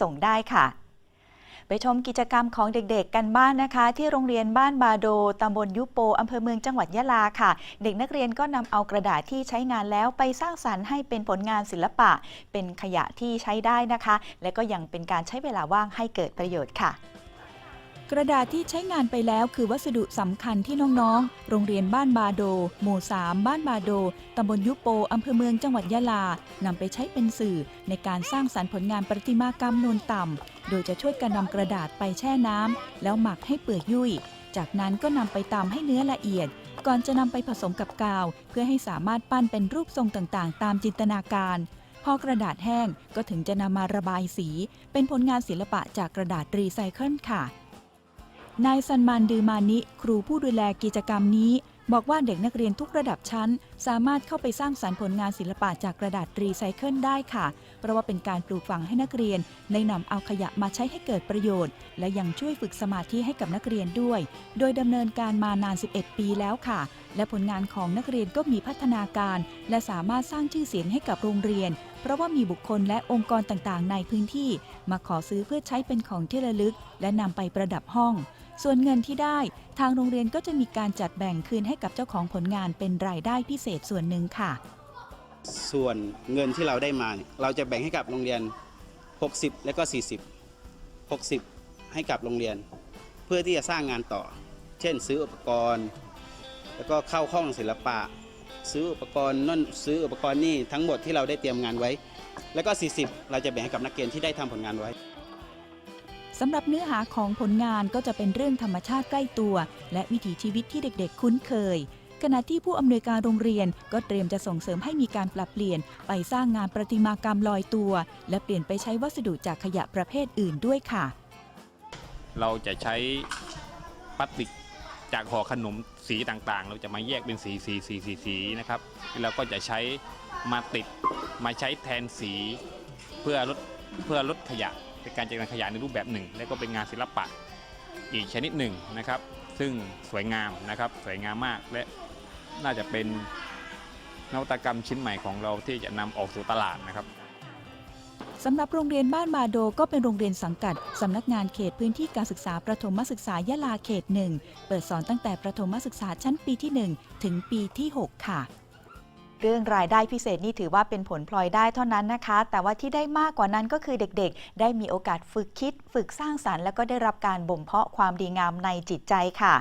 ส่งได้ค่ะ ไปชมกิจกรรมของเด็กๆ กันบ้างนะคะ ที่โรงเรียนบ้านบาโดตำบลยุโปอำเภอเมืองจังหวัดยะลาค่ะ เด็กนักเรียนก็นำเอากระดาษที่ใช้งานแล้วไปสร้างสรรค์ให้เป็นผลงานศิลปะ เป็นขยะที่ใช้ได้นะคะ และก็ยังเป็นการใช้เวลาว่างให้เกิดประโยชน์ค่ะ กระดาษที่ใช้งานไปแล้วคือวัสดุสำคัญที่น้องๆ โรงเรียนบ้านบาโด หมู่ 3 บ้านบาโด ตำบลยุโป อำเภอเมืองจังหวัดยะลา นำไปใช้เป็นสื่อในการสร้างสรรค์ผลงานประติมากรรมนูนต่ำ โดยจะช่วยกันนำกระดาษไปแช่น้ำ แล้วหมักให้เปื่อยยุ่ย จากนั้นก็นำไปตำให้เนื้อละเอียด ก่อนจะนำไปผสมกับกาว เพื่อให้สามารถปั้นเป็นรูปทรงต่างๆ ตามจินตนาการพอกระดาษแห้งก็ถึงจะนำมาระบายสี เป็นผลงานศิลปะจากกระดาษรีไซเคิลค่ะ นายซันมานดือมานิ ครูผู้ดูแลกิจกรรมนี้ บอกว่าเด็กนักเรียนทุกระดับชั้น สามารถเข้าไปสร้างสรรค์ผลงานศิลปะจากกระดาษรีไซเคิลได้ค่ะ เพราะว่าเป็นการปลูกฝังให้นักเรียนได้นำเอาขยะมาใช้ให้เกิดประโยชน์ และยังช่วยฝึกสมาธิให้กับนักเรียนด้วย โดยดำเนินการมานาน 11 ปีแล้วค่ะ และผลงานของนักเรียนก็มีพัฒนาการ และสามารถสร้างชื่อเสียงให้กับโรงเรียน เพราะว่ามีบุคคลและองค์กรต่างๆ ในพื้นที่ มาขอซื้อเพื่อใช้เป็นของที่ระลึก และนำไปประดับห้อง ส่วนเงินที่ได้ ทางโรงเรียนก็จะมีการจัดแบ่งคืนให้กับเจ้าของผลงานเป็นรายได้พิเศษส่วนหนึ่งค่ะ ส่วนเงินที่เราได้มาเนี่ยเราจะแบ่งให้กับโรงเรียน 60 และก็ 40 60 ให้กับโรงเรียน เพื่อที่จะสร้างงานต่อ เช่น ซื้ออุปกรณ์ แล้วก็เข้าห้องศิลปะ ซื้ออุปกรณ์นั่นซื้ออุปกรณ์นี่ทั้งหมดที่เราได้เตรียมงานไว้ แล้วก็ 40 เราจะแบ่งให้กับนักเรียนที่ได้ทำผลงานไว้ สำหรับเนื้อหาของผลงานก็จะเป็นเรื่องธรรมชาติใกล้ตัว และวิถีชีวิตที่เด็กๆ คุ้นเคย ขณะที่ผู้อำนวยการโรงเรียนก็เตรียมจะส่งเสริมให้มีการปรับเปลี่ยน ไปสร้างงานประติมากรรมลอยตัว และเปลี่ยนไปใช้วัสดุจากขยะประเภทอื่นด้วยค่ะ เราจะใช้พลาสติกจากห่อขนมสีต่างๆ เราจะมาแยกเป็นสีสีสีสีสีนะครับเราก็จะใช้มาติดมาใช้แทนสีเพื่อลดเพื่อลดขยะ เป็นการจัดการขยะในรูปแบบหนึ่ง และก็เป็นงานศิลปะอีกชนิดหนึ่งนะครับ ซึ่งสวยงามนะครับสวยงามมากและน่าจะเป็นนวัตกรรมชิ้นใหม่ของเราที่จะนำออกสู่ตลาดนะครับสำหรับโรงเรียนบ้านบาโดก็เป็นโรงเรียนสังกัด สำนักงานเขตพื้นที่การศึกษาประถมศึกษายะลาเขตหนึ่งเปิดสอนตั้งแต่ประถมศึกษาชั้นปีที่ 1 ถึงปีที่ 6 ค่ะ เรื่องรายได้พิเศษนี่ถือว่าเป็นผลพลอยได้เท่านั้นนะคะ แต่ว่าที่ได้มากกว่านั้นก็คือเด็กๆ ได้มีโอกาสฝึกคิด ฝึกสร้างสารรค์ แล้วก็ได้รับการบ่มเพาะความดีงามในจิตใจค่ะ